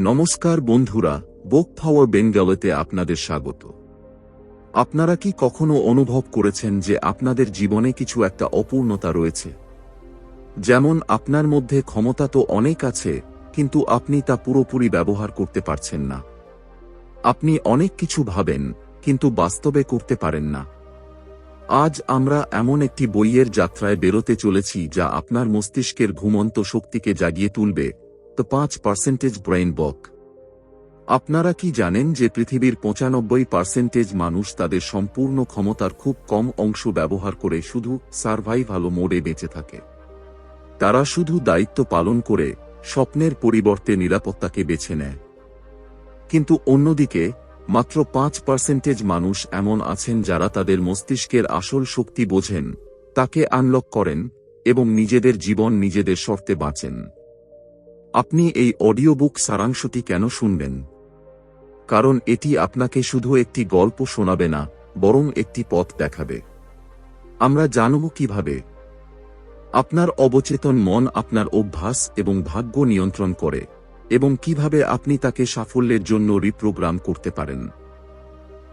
নমস্কার বন্ধুরা, বুক ফাওয়ার বেঙ্গলতে আপনাদের স্বাগত। আপনারা কি কখনো অনুভব করেছেন যে আপনাদের জীবনে কিছু একটা অপূর্ণতা রয়েছে? যেমন আপনার মধ্যে ক্ষমতা তো অনেক আছে, কিন্তু আপনি তা পুরোপুরি ব্যবহার করতে পারছেন না। আপনি অনেক কিছু ভাবেন, কিন্তু বাস্তবে করতে পারেন না। আজ আমরা এমন একটি বইয়ের যাত্রায় বেরোতে চলেছি যা আপনার মস্তিষ্কের ঘুমন্ত শক্তিকে জাগিয়ে তুলবে পাঁচ পার্সেন্টেজ ব্রেইন বক আপনারা কি জানেন যে পৃথিবীর পঁচানব্বই পার্সেন্টেজ মানুষ তাদের সম্পূর্ণ ক্ষমতার খুব কম অংশ ব্যবহার করে শুধু সার্ভাইভাল মোডে বেঁচে থাকে। তারা শুধু দায়িত্ব পালন করে স্বপ্নের পরিবর্তে নিরাপত্তাকে বেছে নেয়। কিন্তু অন্যদিকে, মাত্র পাঁচ পার্সেন্টেজ মানুষ এমন আছেন যারা তাদের মস্তিষ্কের আসল শক্তি বোঝেন, তাকে আনলক করেন এবং নিজেদের জীবন নিজেদের শর্তে বাঁচেন। আপনি এই অডিও বুক সারাংশটি কেন শুনবেন? কারণ এটি আপনাকে শুধু একটি গল্প শোনাবে না, বরং একটি পথ দেখাবে। আমরা জানব কীভাবে। আপনার অবচেতন মন আপনার অভ্যাস এবং ভাগ্য নিয়ন্ত্রণ করে, এবং কীভাবে আপনি তাকে সাফল্যের জন্য রিপ্রোগ্রাম করতে পারেন।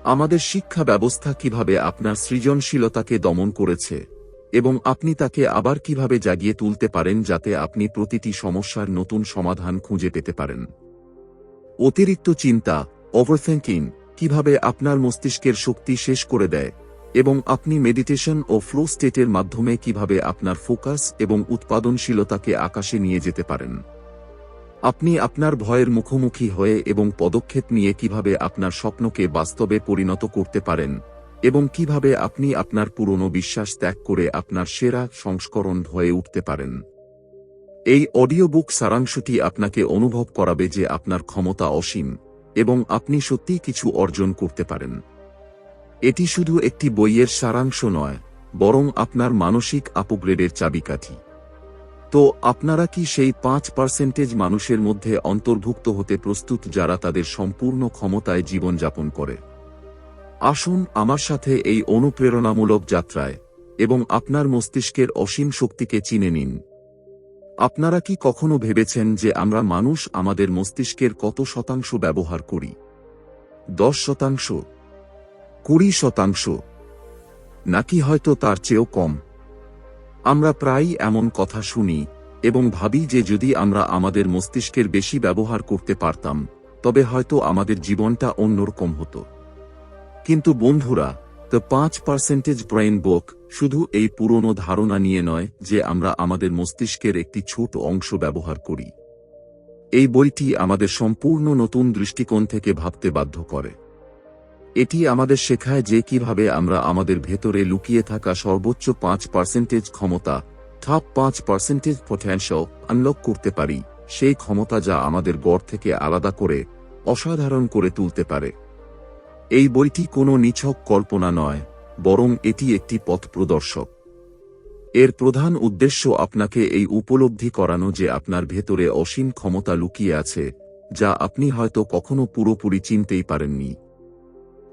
আমাদের শিক্ষা ব্যবস্থা কীভাবে আপনার সৃজনশীলতাকে দমন করেছে এবং আপনি তাকে আবার কীভাবে জাগিয়ে তুলতে পারেন যাতে আপনি প্রতিটি সমস্যার নতুন সমাধান খুঁজে পেতে পারেন? অতিরিক্ত চিন্তা ওভারথিঙ্কিং কীভাবে আপনার মস্তিষ্কের শক্তি শেষ করে দেয়, এবং আপনি মেডিটেশন ও ফ্লো স্টেটের মাধ্যমে কীভাবে আপনার ফোকাস এবং উৎপাদনশীলতাকে আকাশে নিয়ে যেতে পারেন? আপনি আপনার ভয়ের মুখোমুখি হয়ে এবং পদক্ষেপ নিয়ে কীভাবে আপনার স্বপ্নকে বাস্তবে পরিণত করতে পারেন? এবং কীভাবে আপনি আপনার পুরনো বিশ্বাস ত্যাগ করে আপনার সেরা সংস্করণ হয়ে উঠতে পারেন। এই অডিও বুক সারাংশটি আপনাকে অনুভব করাবে যে আপনার ক্ষমতা অসীম, এবং আপনি সত্যিই কিছু অর্জন করতে পারেন। এটি শুধু একটি বইয়ের সারাংশ নয়, বরং আপনার মানসিক আপগ্রেডের চাবিকাঠি। তো আপনারা কি সেই পাঁচ পার্সেন্টেজ মানুষের মধ্যে অন্তর্ভুক্ত হতে প্রস্তুত যারা তাদের সম্পূর্ণ ক্ষমতায় জীবনযাপন করে? আসুন আমার সাথে এই অনুপ্রেরণামূলক যাত্রায় এবং আপনার মস্তিষ্কের অসীম শক্তিকে চিনে নিন। আপনারা কি কখনো ভেবেছেন যে আমরা মানুষ আমাদের মস্তিষ্কের কত শতাংশ ব্যবহার করি? দশ শতাংশ? কুড়ি শতাংশ? নাকি হয়তো তার চেয়েও কম? আমরা প্রায়ই এমন কথা শুনি এবং ভাবি যে যদি আমরা আমাদের মস্তিষ্কের বেশি ব্যবহার করতে পারতাম, তবে হয়তো আমাদের জীবনটা অন্যরকম হতো। কিন্তু বন্ধুরা দ্য পাঁচ পার্সেন্টেজ ব্রেইন বুক শুধু এই পুরনো ধারণা নিয়ে নয় যে আমরা আমাদের মস্তিষ্কের একটি ছোট অংশ ব্যবহার করি। এই বইটি আমাদের সম্পূর্ণ নতুন দৃষ্টিকোণ থেকে ভাবতে বাধ্য করে। এটি আমাদের শেখায় যে কীভাবে আমরা আমাদের ভেতরে লুকিয়ে থাকা সর্বোচ্চ পাঁচ পার্সেন্টেজ ক্ষমতা টপ পাঁচ পার্সেন্টেজ পটেন্সিয়াল আনলক করতে পারি, সেই ক্ষমতা যা আমাদের গড় থেকে আলাদা করে অসাধারণ করে তুলতে পারে। এই বইটি কোনো নিছক কল্পনা নয়, বরং এটি একটি পথ প্রদর্শক। এর প্রধান উদ্দেশ্য আপনাকে এই উপলব্ধি করানো যে আপনার ভেতরে অসীম ক্ষমতা লুকিয়ে আছে, যা আপনি হয়তো কখনো পুরোপুরি চিনতেই পারেননি।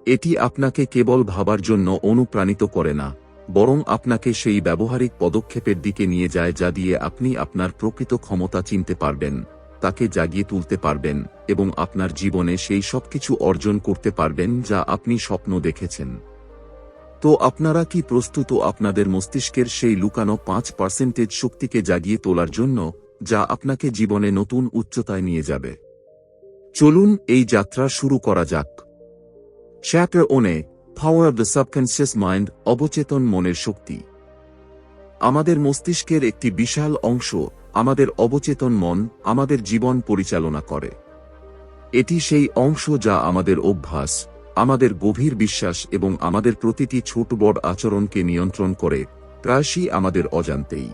এটি আপনাকে কেবল ভাবার জন্য অনুপ্রাণিত করে না, বরং আপনাকে সেই ব্যবহারিক পদক্ষেপের দিকে নিয়ে যায় যা দিয়ে আপনি আপনার প্রকৃত ক্ষমতা চিনতে পারবেন। তাকে জাগিয়ে তুলতে পারবেন এবং আপনার জীবনে সেই সব কিছু অর্জন করতে পারবেন যা আপনি স্বপ্ন দেখেছেন। তো আপনারা কি প্রস্তুত আপনাদের মস্তিষ্কের সেই লুকানো পাঁচ পার্সেন্টেজ শক্তিকে জাগিয়ে তোলার জন্য যা আপনাকে জীবনে নতুন উচ্চতায় নিয়ে যাবে? চলুন এই যাত্রা শুরু করা যাক। Chapter one power of the subconscious mind অবচেতন মনের শক্তি। আমাদের মস্তিষ্কের একটি বিশাল অংশ আমাদের অবচেতন মন, আমাদের জীবন পরিচালনা করে। এটি সেই অংশ যা আমাদের অভ্যাস, আমাদের গভীর বিশ্বাস এবং আমাদের প্রতিটি ছোট বড় আচরণকে নিয়ন্ত্রণ করে, প্রায়শই আমাদের অজান্তেই।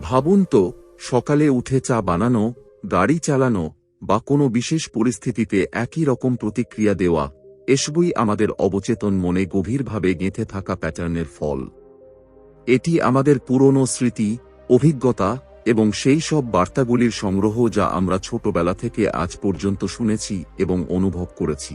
ভাবুন তো, সকালে উঠে চা বানানো, গাড়ি চালানো বা কোনো বিশেষ পরিস্থিতিতে একই রকম প্রতিক্রিয়া দেওয়া, এসবই আমাদের অবচেতন মনে গভীরভাবে গেঁথে থাকা প্যাটার্নের ফল। এটি আমাদের পুরনো স্মৃতি, অভিজ্ঞতা এবং সেই সব বার্তাগুলির সংগ্রহ যা আমরা ছোটবেলা থেকে আজ পর্যন্ত শুনেছি এবং অনুভব করেছি।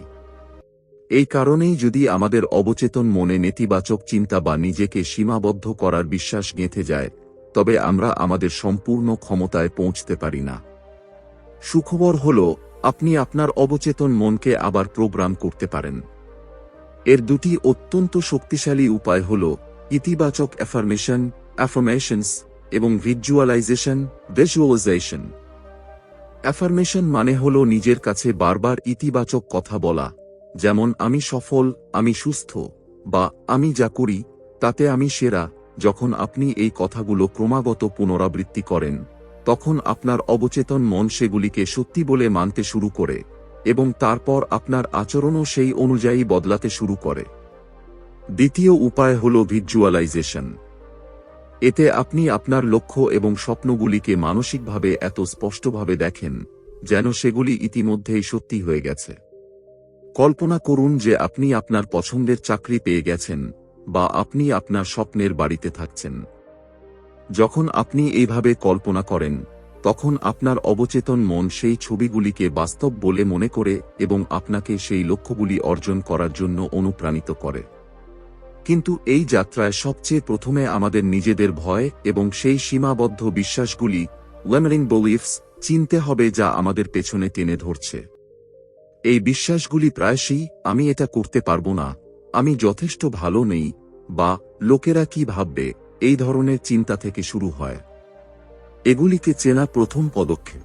এই কারণেই যদি আমাদের অবচেতন মনে নেতিবাচক চিন্তা বা নিজেকে সীমাবদ্ধ করার বিশ্বাস গেঁথে যায়, তবে আমরা আমাদের সম্পূর্ণ ক্ষমতায় পৌঁছতে পারি না। সুখবর হল, আপনি আপনার অবচেতন মনকে আবার প্রোগ্রাম করতে পারেন। এর দুটি অত্যন্ত শক্তিশালী উপায় হল ইতিবাচক অ্যাফার্মেশন অ্যাফার্মেশনস এবং ভিজুয়ালাইজেশন ভিজুয়ালাইজেশন অ্যাফার্মেশন মানে হল নিজের কাছে বারবার ইতিবাচক কথা বলা, যেমন, আমি সফল, আমি সুস্থ বা, আমি যা করি, তাতে আমি সেরা যখন আপনি এই কথাগুলো ক্রমাগত পুনরাবৃত্তি করেন, তখন আপনার অবচেতন মন সেগুলিকে সত্যি বলে মানতে শুরু করে, এবং তারপর আপনার আচরণও সেই অনুযায়ী বদলাতে শুরু করে। দ্বিতীয় উপায় হল ভিজুয়ালাইজেশন এতে আপনি আপনার লক্ষ্য এবং স্বপ্নগুলিকে মানসিকভাবে এত স্পষ্টভাবে দেখেন, যেন সেগুলি ইতিমধ্যেই সত্যি হয়ে গেছে। কল্পনা করুন যে আপনি আপনার পছন্দের চাকরি পেয়ে গেছেন, বা আপনি আপনার স্বপ্নের বাড়িতে থাকছেন। যখন আপনি এইভাবে কল্পনা করেন, তখন আপনার অবচেতন মন সেই ছবিগুলিকে বাস্তব বলে মনে করে এবং আপনাকে সেই লক্ষ্যগুলি অর্জন করার জন্য অনুপ্রাণিত করে। কিন্তু এই যাত্রায় সবচেয়ে প্রথমে আমাদের নিজেদের ভয় এবং সেই সীমাবদ্ধ বিশ্বাসগুলি ওয়েমারিং বিলিফস চিনতে হবে যা আমাদের পেছনে টেনে ধরছে। এই বিশ্বাসগুলি প্রায়শই, আমি এটা করতে পারব না, আমি যথেষ্ট ভালো নেই, বা লোকেরা কি ভাববে, এই ধরনের চিন্তা থেকে শুরু হয়। এগুলিকে চেনা প্রথম পদক্ষেপ।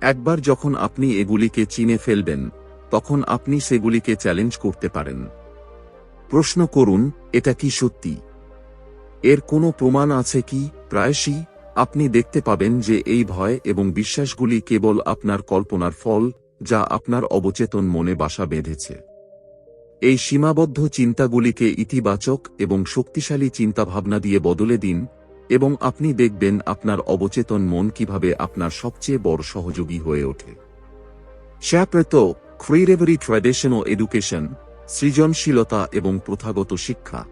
একবার যখন আপনি এগুলিকে চিনে ফেলবেন, তখন আপনি সেগুলিকে চ্যালেঞ্জ করতে পারেন। প্রশ্ন করুন, এটা কি সত্যি? এর কোনো প্রমাণ আছে কি? প্রায়শই আপনি দেখতে পাবেন যে এই ভয় এবং বিশ্বাসগুলি কেবল আপনার কল্পনার ফল, যা আপনার অবচেতন মনে বাসা বেঁধেছে। এই সীমাবদ্ধ চিন্তাগুলিকে ইতিবাচক এবং শক্তিশালী চিন্তাভাবনা দিয়ে বদলে দিন, এবং আপনি দেখবেন আপনার অবচেতন মন কীভাবে আপনার সবচেয়ে বড় সহযোগী হয়ে ওঠে। শ্যাপ্রেত ক্রিয়েটিভিটি ট্র্যাডিশনাল এডুকেশন সৃজনশীলতা এবং প্রথাগত শিক্ষা।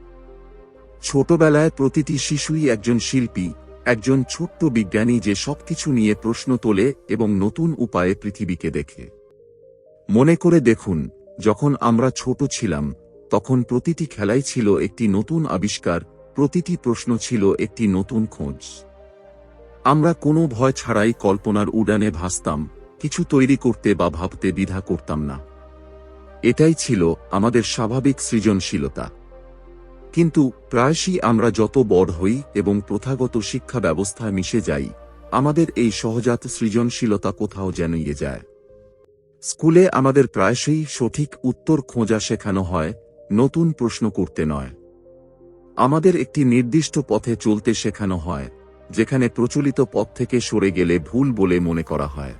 ছোটবেলায় প্রতিটি শিশুই একজন শিল্পী, একজন ছোট্ট বিজ্ঞানী যে সবকিছু নিয়ে প্রশ্ন তোলে এবং নতুন উপায়ে পৃথিবীকে দেখে। মনে করে দেখুন, যখন আমরা ছোট ছিলাম, তখন প্রতিটি খেলাই ছিল একটি নতুন আবিষ্কার, প্রতিটি প্রশ্ন ছিল একটি নতুন খোঁজ। আমরা কোনো ভয় ছাড়াই কল্পনার উড়ানে ভাসতাম, কিছু তৈরি করতে বা ভাবতে দ্বিধা করতাম না। এটাই ছিল আমাদের স্বাভাবিক সৃজনশীলতা। কিন্তু প্রায়শই আমরা যত বড় হই এবং প্রথাগত শিক্ষা ব্যবস্থায় মিশে যাই, আমাদের এই সহজাত সৃজনশীলতা কোথাও যেন ইয়ে যায়। স্কুলে আমাদের প্রায়শই সঠিক উত্তর খোঁজা শেখানো হয়, নতুন প্রশ্ন করতে নয়। আমাদের একটি নির্দিষ্ট পথে চলতে শেখানো হয়, যেখানে প্রচলিত পথ থেকে সরে গেলে ভুল বলে মনে করা হয়।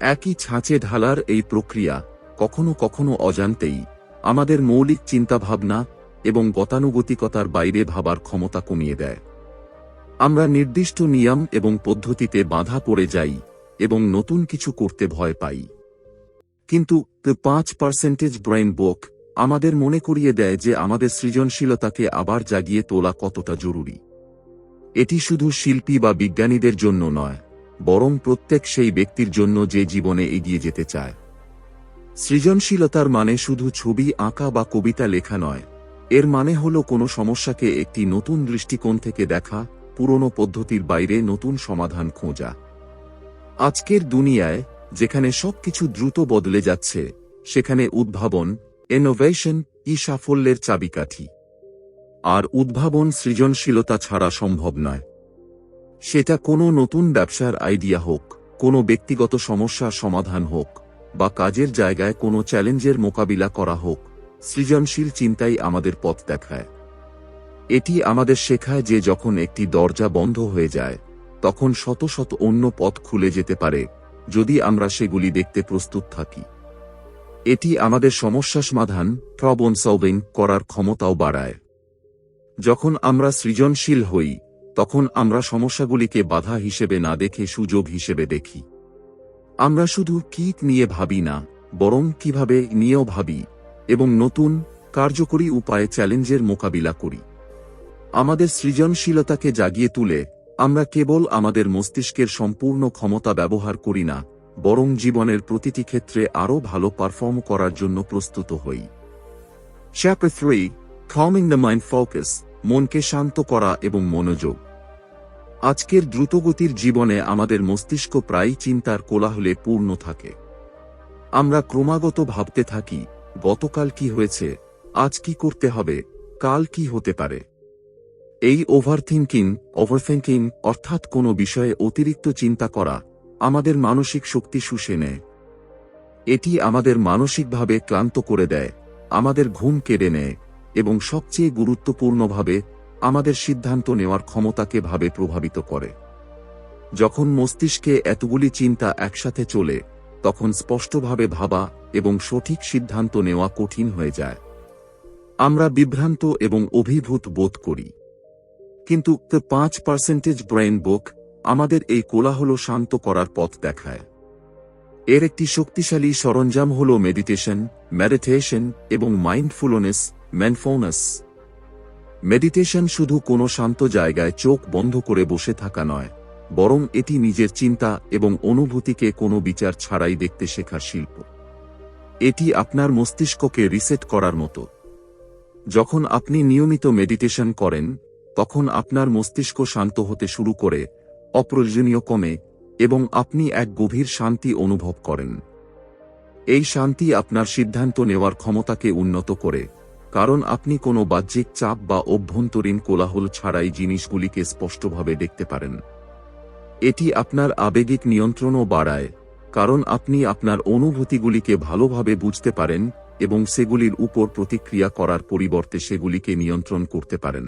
একই ছাঁচে ঢালার এই প্রক্রিয়া কখনো কখনো অজান্তেই আমাদের মৌলিক চিন্তাভাবনা এবং গতানুগতিকতার বাইরে ভাবার ক্ষমতা কমিয়ে দেয়। আমরা নির্দিষ্ট নিয়ম এবং পদ্ধতিতে বাধা পড়ে যাই এবং নতুন কিছু করতে ভয় পাই। কিন্তু পাঁচ পার্সেন্টেজ ব্রেন বুক আমাদের মনে করিয়ে দেয় যে আমাদের সৃজনশীলতাকে আবার জাগিয়ে তোলা কতটা জরুরি। এটি শুধু শিল্পী বা বিজ্ঞানীদের জন্য নয়, বরং প্রত্যেক সেই ব্যক্তির জন্য যে জীবনে এগিয়ে যেতে চায়। সৃজনশীলতার মানে শুধু ছবি আঁকা বা কবিতা লেখা নয়। এর মানে হল কোনো সমস্যাকে একটি নতুন দৃষ্টিকোণ থেকে দেখা, পুরনো পদ্ধতির বাইরে নতুন সমাধান খোঁজা। আজকের দুনিয়ায়, যেখানে সবকিছু দ্রুত বদলে যাচ্ছে, সেখানে উদ্ভাবন ইনোভেশন ই সাফল্যের চাবিকাঠি। আর উদ্ভাবন সৃজনশীলতা ছাড়া সম্ভব নয়। সেটা কোনো নতুন ব্যবসার আইডিয়া হোক, কোনো ব্যক্তিগত সমস্যার সমাধান হোক বা কাজের জায়গায় কোনো চ্যালেঞ্জের মোকাবিলা করা হোক, সৃজনশীল চিন্তাই আমাদের পথ দেখায়। এটি আমাদের শেখায় যে যখন একটি দরজা বন্ধ হয়ে যায়, তখন শত শত অন্য পথ খুলে যেতে পারে, যদি আমরা সেগুলি দেখতে প্রস্তুত থাকি। এটি আমাদের সমস্যা সমাধান প্রবন সলভিং করার ক্ষমতাও বাড়ায়। যখন আমরা সৃজনশীল হই, তখন আমরা সমস্যাগুলিকে বাধা হিসেবে না দেখে সুযোগ হিসেবে দেখি। আমরা শুধু কীট নিয়ে ভাবি না, বরং কীভাবে নিয়েও ভাবি এবং নতুন, কার্যকরী উপায়ে চ্যালেঞ্জের মোকাবিলা করি। আমাদের সৃজনশীলতাকে জাগিয়ে তুলে, আমরা কেবল আমাদের মস্তিষ্কের সম্পূর্ণ ক্ষমতা ব্যবহার করি না, বরং জীবনের প্রতিটি ক্ষেত্রে আরও ভালো পারফর্ম করার জন্য প্রস্তুত হই। Chapter three calming the mind focus মনকে শান্ত করা এবং মনোযোগ। আজকের দ্রুতগতির জীবনে আমাদের মস্তিষ্ক প্রায়ই চিন্তার কোলাহলে পূর্ণ থাকে। আমরা ক্রমাগত ভাবতে থাকি, গতকাল কি হয়েছে, আজ কি করতে হবে, কাল কি হতে পারে। এই ওভারথিঙ্কিং ওভারথিঙ্কিং অর্থাৎ কোনো বিষয়ে অতিরিক্ত চিন্তা করা আমাদের মানসিক শক্তি শুষে নেয়। এটি আমাদের মানসিকভাবে ক্লান্ত করে দেয়, আমাদের ঘুম কেড়ে নেয় এবং সবচেয়ে গুরুত্বপূর্ণভাবে আমাদের সিদ্ধান্ত নেওয়ার ক্ষমতাকে ভাবে প্রভাবিত করে। যখন মস্তিষ্কে এতগুলি চিন্তা একসাথে চলে, তখন স্পষ্টভাবে ভাবা এবং সঠিক সিদ্ধান্ত নেওয়া কঠিন হয়ে যায়। আমরা বিভ্রান্ত এবং অভিভূত বোধ করি। কিন্তু পাঁচ পার্সেন্টেজ ব্রেন বুক আমাদের এই কোলাহল শান্ত করার পথ দেখায়। এর একটি শক্তিশালী সরঞ্জাম হল মেডিটেশন মেডিটেশন এবং মাইন্ডফুলনেস, ম্যানফোনাস। মেডিটেশন শুধু কোনো শান্ত জায়গায় চোখ বন্ধ করে বসে থাকা নয়, বরং এটি নিজের চিন্তা এবং অনুভূতিকে কোনো বিচার ছাড়াই দেখতে শেখার শিল্প। এটি আপনার মস্তিষ্ককে রিসেট করার মতো। যখন আপনি নিয়মিত মেডিটেশন করেন, তখন আপনার মস্তিষ্ক শান্ত হতে শুরু করে, অপ্রয়োজনীয় কমে, এবং আপনি এক গভীর শান্তি অনুভব করেন। এই শান্তি আপনার সিদ্ধান্ত নেওয়ার ক্ষমতাকে উন্নত করে। কারণ আপনি কোনো বাহ্যিক চাপ বা অভ্যন্তরীণ কোলাহল ছাড়াই জিনিসগুলিকে স্পষ্টভাবে দেখতে পারেন। এটি আপনার আবেগিক নিয়ন্ত্রণও বাড়ায়, কারণ আপনি আপনার অনুভূতিগুলিকে ভালোভাবে বুঝতে পারেন এবং সেগুলির উপর প্রতিক্রিয়া করার পরিবর্তে সেগুলিকে নিয়ন্ত্রণ করতে পারেন।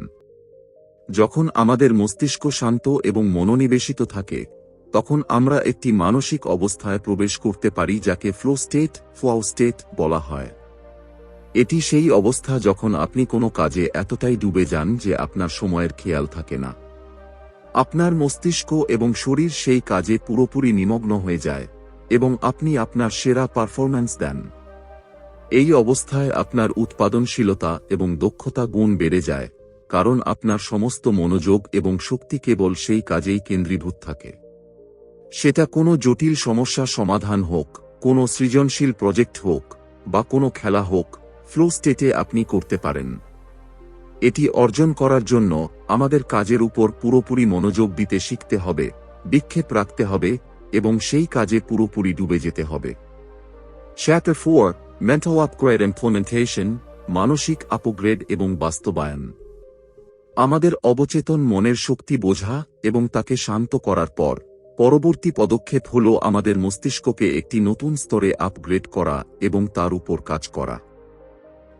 যখন আমাদের মস্তিষ্ক শান্ত এবং মনোনিবেশিত থাকে, তখন আমরা একটি মানসিক অবস্থায় প্রবেশ করতে পারি যাকে ফ্লো স্টেট ফ্লাও স্টেট বলা হয়। এটি সেই অবস্থা যখন আপনি কোনো কাজে এতটাই ডুবে যান যে আপনার সময়ের খেয়াল থাকে না। আপনার মস্তিষ্ক এবং শরীর সেই কাজে পুরোপুরি নিমগ্ন হয়ে যায়, এবং আপনি আপনার সেরা পারফরম্যান্স দেন। এই অবস্থায় আপনার উৎপাদনশীলতা এবং দক্ষতা গুণ বেড়ে যায়, কারণ আপনার সমস্ত মনোযোগ এবং শক্তি কেবল সেই কাজেই কেন্দ্রীভূত থাকে। সেটা কোনো জটিল সমস্যা সমাধান হোক, কোনো সৃজনশীল প্রজেক্ট হোক, বা কোনো খেলা হোক ফ্লো স্টেটে আপনি করতে পারেন। এটি অর্জন করার জন্য আমাদের কাজের উপর পুরোপুরি মনোযোগ দিতে শিখতে হবে, বিক্ষেপ রাখতে হবে, এবং সেই কাজে পুরোপুরি ডুবে যেতে হবে। Chapter four mental upgrade implementation মানসিক আপগ্রেড এবং বাস্তবায়ন আমাদের অবচেতন মনের শক্তি বোঝা এবং তাকে শান্ত করার পর, পরবর্তী পদক্ষেপ হল আমাদের মস্তিষ্ককে একটি নতুন স্তরে আপগ্রেড করা এবং তার উপর কাজ করা।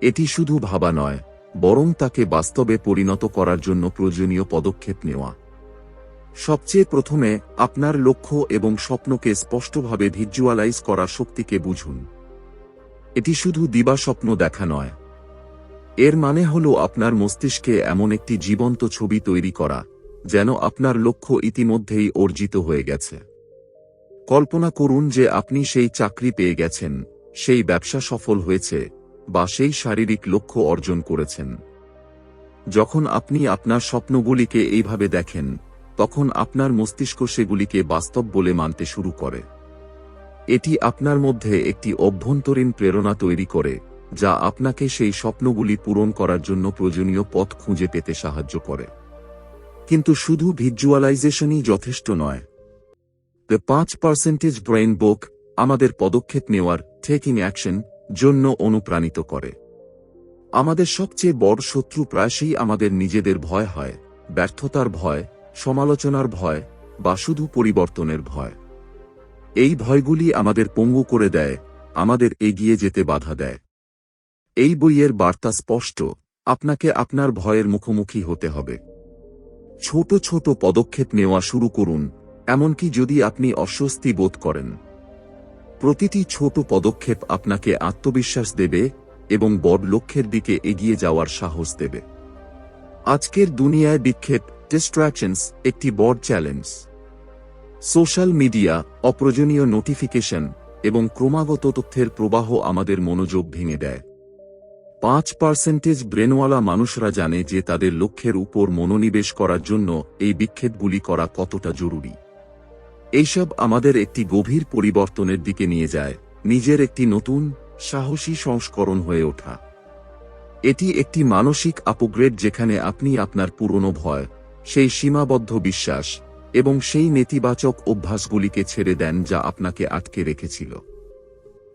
এটি শুধু ভাবা নয়, বরং তাকে বাস্তবে পরিণত করার জন্য প্রয়োজনীয় পদক্ষেপ নেওয়া। সবচেয়ে প্রথমে, আপনার লক্ষ্য এবং স্বপ্নকে স্পষ্টভাবে ভিজুয়ালাইজ করার শক্তিকে বুঝুন। এটি শুধু দিবা স্বপ্ন দেখা নয়। এর মানে হল আপনার মস্তিষ্কে এমন একটি জীবন্ত ছবি তৈরি করা, যেন আপনার লক্ষ্য ইতিমধ্যেই অর্জিত হয়ে গেছে। কল্পনা করুন যে আপনি সেই চাকরি পেয়ে গেছেন, সেই ব্যবসা সফল হয়েছে বা সেই শারীরিক লক্ষ্য অর্জন করেছেন। যখন আপনি আপনার স্বপ্নগুলিকে এইভাবে দেখেন, তখন আপনার মস্তিষ্ক সেগুলিকে বাস্তব বলে মানতে শুরু করে। এটি আপনার মধ্যে একটি অভ্যন্তরীণ প্রেরণা তৈরি করে, যা আপনাকে সেই স্বপ্নগুলি পূরণ করার জন্য প্রয়োজনীয় পথ খুঁজে পেতে সাহায্য করে। কিন্তু শুধু ভিজুয়ালাইজেশনই যথেষ্ট নয়। দ্য পাঁচ পার্সেন্টেজ ব্রেইন বুক, আমাদের পদক্ষেপ নেওয়ার টেকিং অ্যাকশন জন্য অনুপ্রাণিত করে। আমাদের সবচেয়ে বড় শত্রু প্রায়শই আমাদের নিজেদের ভয় হয়, ব্যর্থতার ভয়, সমালোচনার ভয় বা শুধু পরিবর্তনের ভয়। এই ভয়গুলি আমাদের পঙ্গু করে দেয়, আমাদের এগিয়ে যেতে বাধা দেয়। এই বইয়ের বার্তা স্পষ্ট, আপনাকে আপনার ভয়ের মুখোমুখি হতে হবে। ছোট ছোট পদক্ষেপ নেওয়া শুরু করুন, এমনকি যদি আপনি অস্বস্তি বোধ করেন। প্রতিটি ছোট পদক্ষেপ আপনাকে আত্মবিশ্বাস দেবে এবং বড় লক্ষ্যের দিকে এগিয়ে যাওয়ার সাহস দেবে। আজকের দুনিয়ায় বিক্ষেপ ডিস্ট্রাকশনস একটি বড় চ্যালেঞ্জ সোশ্যাল মিডিয়া অপ্রয়োজনীয় নোটিফিকেশন এবং ক্রমাগত তথ্যের প্রবাহ আমাদের মনোযোগ ভেঙে দেয়। পাঁচ পার্সেন্টেজ ব্রেনওয়ালা মানুষরা জানে যে তাদের লক্ষ্যের উপর মনোনিবেশ করার জন্য এই বিক্ষেপগুলি করা কতটা জরুরি। এইসব আমাদের একটি গভীর পরিবর্তনের দিকে নিয়ে যায়, নিজের একটি নতুন, সাহসী সংস্করণ হয়ে ওঠা। এটি একটি মানসিক আপগ্রেড যেখানে আপনি আপনার পুরনো ভয়, সেই সীমাবদ্ধ বিশ্বাস এবং সেই নেতিবাচক অভ্যাসগুলিকে ছেড়ে দেন যা আপনাকে আটকে রেখেছিল।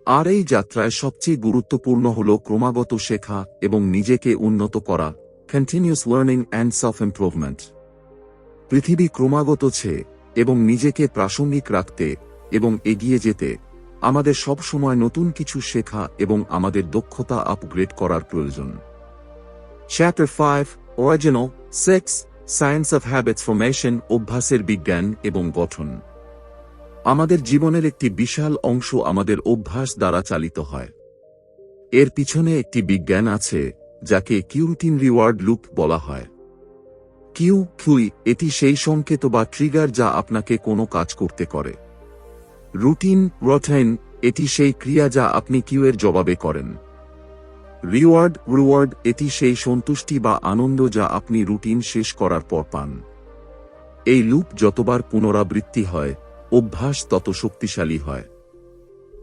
আর এই যাত্রায় সবচেয়ে গুরুত্বপূর্ণ হল ক্রমাগত শেখা এবং নিজেকে উন্নত করা continuous learning and self improvement পৃথিবী ক্রমাগত ছে এবং নিজেকে প্রাসঙ্গিক রাখতে এবং এগিয়ে যেতে, আমাদের সব সময় নতুন কিছু শেখা এবং আমাদের দক্ষতা আপগ্রেড করার প্রয়োজন। Chapter five original six science of habits formation অভ্যাসের বিজ্ঞান এবং গঠন আমাদের জীবনের একটি বিশাল অংশ আমাদের অভ্যাস দ্বারা চালিত হয়। এর পিছনে একটি বিজ্ঞান আছে, যাকে কিউরুটিন রিওয়ার্ড লুপ বলা হয়। কিউ কিউই এটি সেই সংকেত বা ট্রিগার যা আপনাকে কোনো কাজ করতে করে। রুটিন রটাইন এটি সেই ক্রিয়া যা আপনি কিউয়ের জবাবে করেন। রিওয়ার্ড রিওয়ার্ড এটি সেই সন্তুষ্টি বা আনন্দ যা আপনি রুটিন শেষ করার পর পান। এই লুপ যতবার পুনরাবৃত্তি হয়, অভ্যাস তত শক্তিশালী হয়।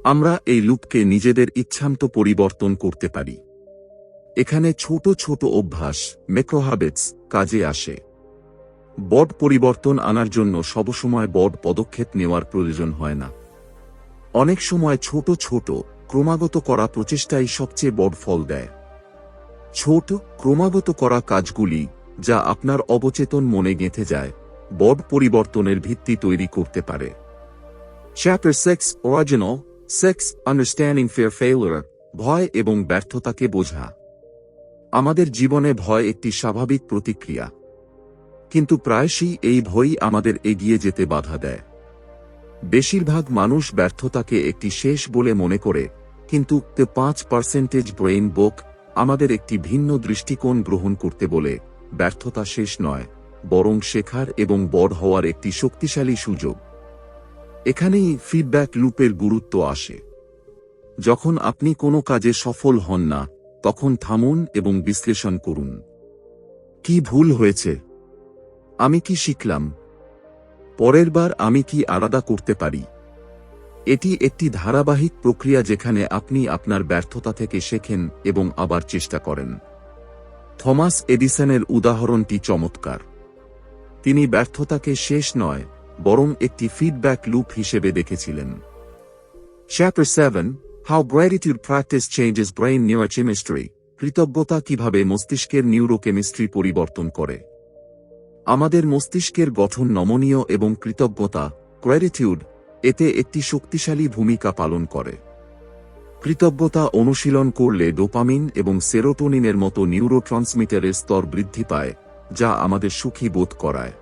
আমরা এই লুপকে নিজেদের ইচ্ছান্ত পরিবর্তন করতে পারি। এখানে ছোট ছোট অভ্যাস মেক্রোহাবেটস কাজে আসে। বড পরিবর্তন আনার জন্য সবসময় বড পদক্ষেপ নেওয়ার প্রয়োজন হয় না। অনেক সময় ছোট ছোট, ক্রমাগত করা প্রচেষ্টাই সবচেয়ে বড় ফল দেয়। ছোট, ক্রমাগত করা কাজগুলি, যা আপনার অবচেতন মনে গেঁথে যায় বড় পরিবর্তনের ভিত্তি তৈরি করতে পারে। Chapter six original six understanding fear failure ভয় এবং ব্যর্থতাকে বোঝা। আমাদের জীবনে ভয় একটি স্বাভাবিক প্রতিক্রিয়া। কিন্তু প্রায়শই এই ভয়ই আমাদের এগিয়ে যেতে বাধা দেয়। বেশিরভাগ মানুষ ব্যর্থতাকে একটি শেষ বলে মনে করে, কিন্তু পাঁচ পার্সেন্টেজ ব্রেইন বোক আমাদের একটি ভিন্ন দৃষ্টিকোণ গ্রহণ করতে বলে, ব্যর্থতা শেষ নয়, বরং শেখার এবং বড় হওয়ার একটি শক্তিশালী সুযোগ। এখানেই ফিডব্যাক লুপের গুরুত্ব আসে। যখন আপনি কোনো কাজে সফল হন না তখন থামুন এবং বিশ্লেষণ করুন। কি ভুল হয়েছে? আমি কি শিখলাম? পরের বার আমি কি আলাদা করতে পারি? এটি একটি ধারাবাহিক প্রক্রিয়া যেখানে আপনি আপনার ব্যর্থতা থেকে শেখেন এবং আবার চেষ্টা করেন। থমাস এডিসনের উদাহরণটি চমৎকার। তিনি ব্যর্থতাকে শেষ নয়, বরং একটি ফিডব্যাক লুপ হিসেবে দেখেছিলেন। Chapter seven how gratitude practice changes brain neurochemistry কৃতজ্ঞতা কীভাবে মস্তিষ্কের নিউরোকেমিস্ট্রি পরিবর্তন করে? আমাদের মস্তিষ্কের গঠন নমনীয় এবং কৃতজ্ঞতা গ্র্যাটিটিউড এতে একটি শক্তিশালী ভূমিকা পালন করে। কৃতজ্ঞতা অনুশীলন করলে ডোপামিন এবং সেরোটোনিনের মতো নিউরোট্রান্সমিটারের স্তর বৃদ্ধি পায়, যা আমাদের সুখী বোধ করায়।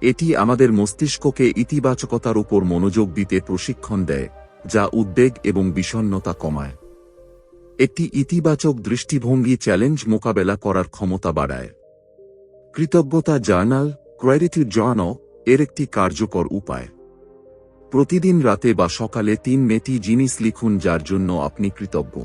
এটি আমাদের মস্তিষ্ককে ইতিবাচকতার উপর মনোযোগ দিতে প্রশিক্ষণ দেয়। যা উদ্বেগ এবং বিষণ্নতা কমায়। একটি ইতিবাচক দৃষ্টিভঙ্গি চ্যালেঞ্জ মোকাবেলা করার ক্ষমতা বাড়ায়। কৃতজ্ঞতা জার্নাল ক্রেডিটিভ জার্নাল এর একটি কার্যকর উপায়। প্রতিদিন রাতে বা সকালে তিন মেটি জিনিস লিখুন যার জন্য আপনি কৃতজ্ঞ।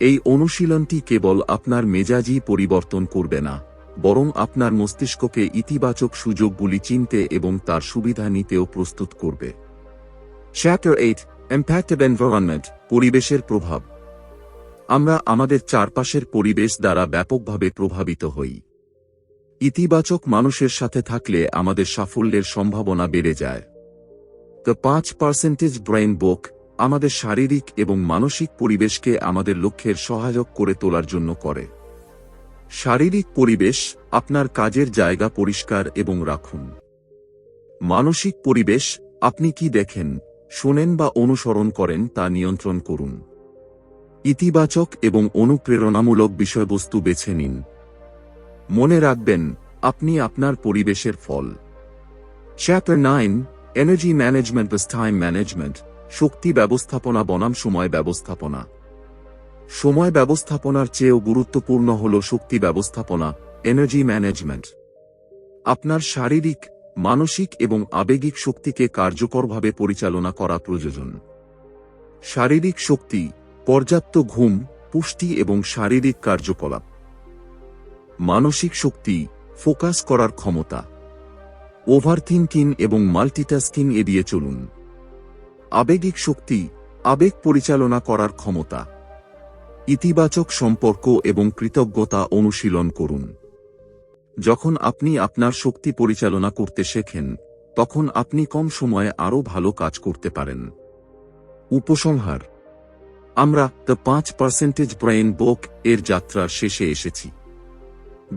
এই অনুশীলনটি কেবল আপনার মেজাজি পরিবর্তন করবে না, বরং আপনার মস্তিষ্ককে ইতিবাচক সুযোগগুলি চিনতে এবং তার সুবিধা নিতেও প্রস্তুত করবে। চ্যাপ্টার এইট এম্প্যাক্টেড এনভায়রনমেন্ট পরিবেশের প্রভাব আমরা আমাদের চারপাশের পরিবেশ দ্বারা ব্যাপকভাবে প্রভাবিত হই ইতিবাচক মানুষের সাথে থাকলে আমাদের সাফল্যের সম্ভাবনা বেড়ে যায় দ্য পাঁচ পার্সেন্টেজ ব্রেইন বুক আমাদের শারীরিক এবং মানসিক পরিবেশকে আমাদের লক্ষ্যের সহায়ক করে তোলার জন্য করে শারীরিক পরিবেশ আপনার কাজের জায়গা পরিষ্কার এবং রাখুন মানসিক পরিবেশ আপনি কি দেখেন শোনেন বা অনুসরণ করেন তা নিয়ন্ত্রণ করুন। ইতিবাচক এবং অনুপ্রেরণামূলক বিষয়বস্তু বেছে নিন। মনে রাখবেন, আপনি আপনার পরিবেশের ফল। Chapter nine energy management time management শক্তি ব্যবস্থাপনা, বনাম সময় ব্যবস্থাপনা। সময় ব্যবস্থাপনার চেয়েও গুরুত্বপূর্ণ হল শক্তি ব্যবস্থাপনা এনার্জি ম্যানেজমেন্ট আপনার শারীরিক মানসিক এবং আবেগিক শক্তিকে কার্যকরভাবে পরিচালনা করা প্রয়োজন। শারীরিক শক্তি, পর্যাপ্ত ঘুম, পুষ্টি এবং শারীরিক কার্যকলাপ। মানসিক শক্তি, ফোকাস করার ক্ষমতা। ওভারথিঙ্কিং এবং মাল্টিটাস্কিং এড়িয়ে চলুন। আবেগিক শক্তি, আবেগ পরিচালনা করার ক্ষমতা। ইতিবাচক সম্পর্ক এবং কৃতজ্ঞতা অনুশীলন করুন। যখন আপনি আপনার শক্তি পরিচালনা করতে শেখেন, তখন আপনি কম সময়ে আরও ভালো কাজ করতে পারেন। উপসংহার, আমরা দ্য পাঁচ পার্সেন্টেজ ব্রেইন বুক এর যাত্রার শেষে এসেছি।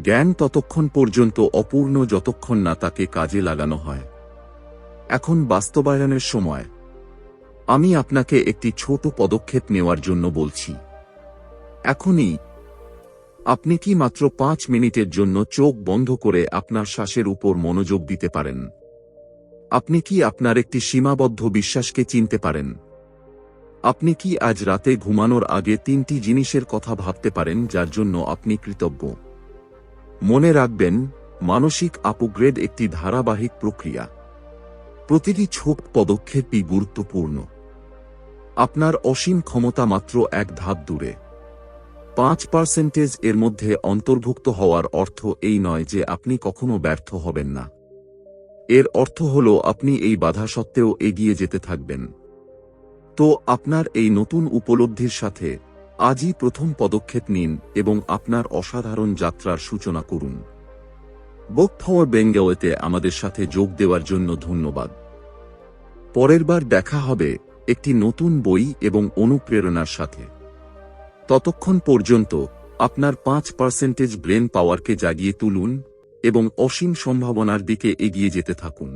জ্ঞান ততক্ষণ পর্যন্ত অপূর্ণ যতক্ষণ না তাকে কাজে লাগানো হয়। এখন বাস্তবায়নের সময়। আমি আপনাকে একটি ছোট পদক্ষেপ নেওয়ার জন্য বলছি। এখনই আপনি কি মাত্র পাঁচ মিনিটের জন্য চোখ বন্ধ করে আপনার শ্বাসের উপর মনোযোগ দিতে পারেন? আপনি কি আপনার একটি সীমাবদ্ধ বিশ্বাসকে চিনতে পারেন? আপনি কি আজ রাতে ঘুমানোর আগে তিনটি জিনিসের কথা ভাবতে পারেন যার জন্য আপনি কৃতজ্ঞ? মনে রাখবেন, মানসিক আপগ্রেড একটি ধারাবাহিক প্রক্রিয়া। প্রতিটি ছোট পদক্ষেপই গুরুত্বপূর্ণ। আপনার অসীম ক্ষমতা মাত্র এক ধাপ দূরে। পাঁচ পার্সেন্টেজ এর মধ্যে অন্তর্ভুক্ত হওয়ার অর্থ এই নয় যে আপনি কখনো ব্যর্থ হবেন না। এর অর্থ হল আপনি এই বাধা সত্ত্বেও এগিয়ে যেতে থাকবেন। তো আপনার এই নতুন উপলব্ধির সাথে আজই প্রথম পদক্ষেপ নিন এবং আপনার অসাধারণ যাত্রার সূচনা করুন। বুক বেঙ্গওয়েতে আমাদের সাথে যোগ দেওয়ার জন্য ধন্যবাদ। পরের বার দেখা হবে একটি নতুন বই এবং অনুপ্রেরণার সাথে। ততক্ষণ পর্যন্ত আপনার পাঁচ পার্সেন্টেজ ব্রেন পাওয়ারকে জাগিয়ে তুলুন এবং অসীম সম্ভাবনার দিকে এগিয়ে যেতে থাকুন।